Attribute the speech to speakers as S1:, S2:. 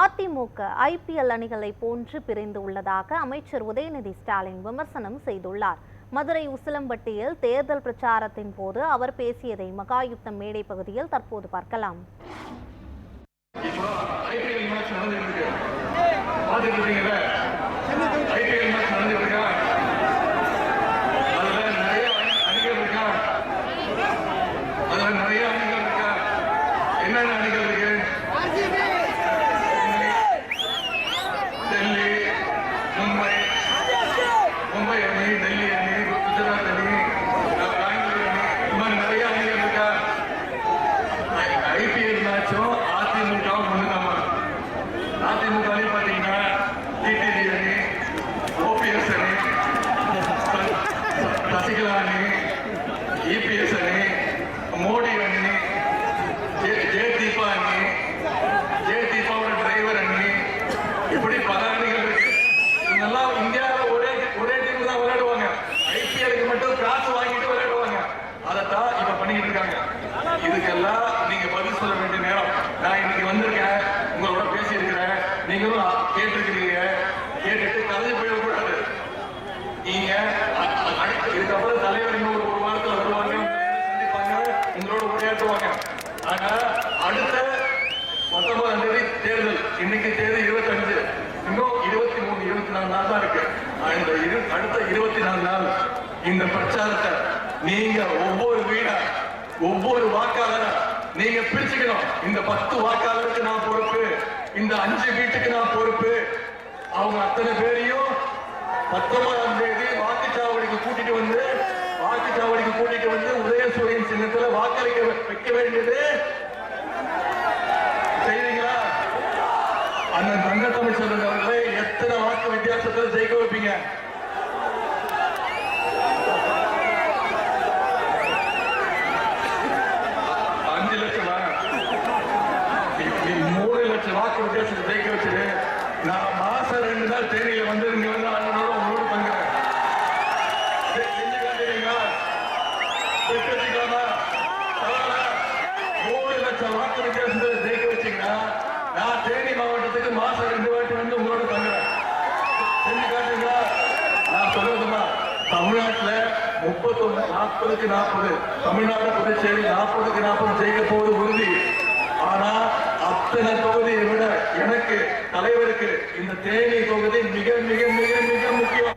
S1: AIADMK IPL அணிகளை போன்று பிரிந்து உள்ளதாக அமைச்சர் உதயநிதி ஸ்டாலின் விமர்சனம் செய்துள்ளார். மதுரை உசிலம்பட்டியில் தேர்தல் பிரச்சாரத்தின் போது அவர் பேசியதை மகாயுத்தம் மேடை பகுதியில் தற்போது பார்க்கலாம்.
S2: இப்போ அணிகள் இருக்கு? அடுத்த இருபத்தி நாலு நாள் இந்த பிரச்சாரத்தை நீங்க ஒவ்வொரு வீடா ஒவ்வொரு வாக்காளரா நீங்க பிரிச்சுக்கணும். இந்த பத்து வாக்காளருக்கு நான் பொறுப்பு இந்த அஞ்சு வீட்டுக்கு நான் பொறுப்பு. அவங்க அத்தனை பேரையும் பத்தொன்பதாம் அஞ்சு லட்சம் மூணு லட்சம் வாக்கு வித்தியாசத்தை ஜெயிக்க வச்சுட்டு நான் மாசம் ரெண்டு நாள் தேனியில வந்து இங்க வந்து அண்ணனோட உங்களோட மூணு லட்சம் வாக்கு வித்தியாசத்தை ஜெயிக்க வச்சீங்கன்னா நான் தேனி மாவட்டத்துக்கு மாசம் ரெண்டு வாட்டி தமிழ்நாட்டில் முப்பத்தொன்று நாற்பதுக்கு நாற்பது தமிழ்நாடு புதுச்சேரி நாற்பதுக்கு நாற்பது செய்ய போது உறுதி. ஆனா அத்தனை தொகுதியை விட எனக்கு தலைவருக்கு இந்த தேனி தொகுதி மிக மிக மிக மிக முக்கியம்.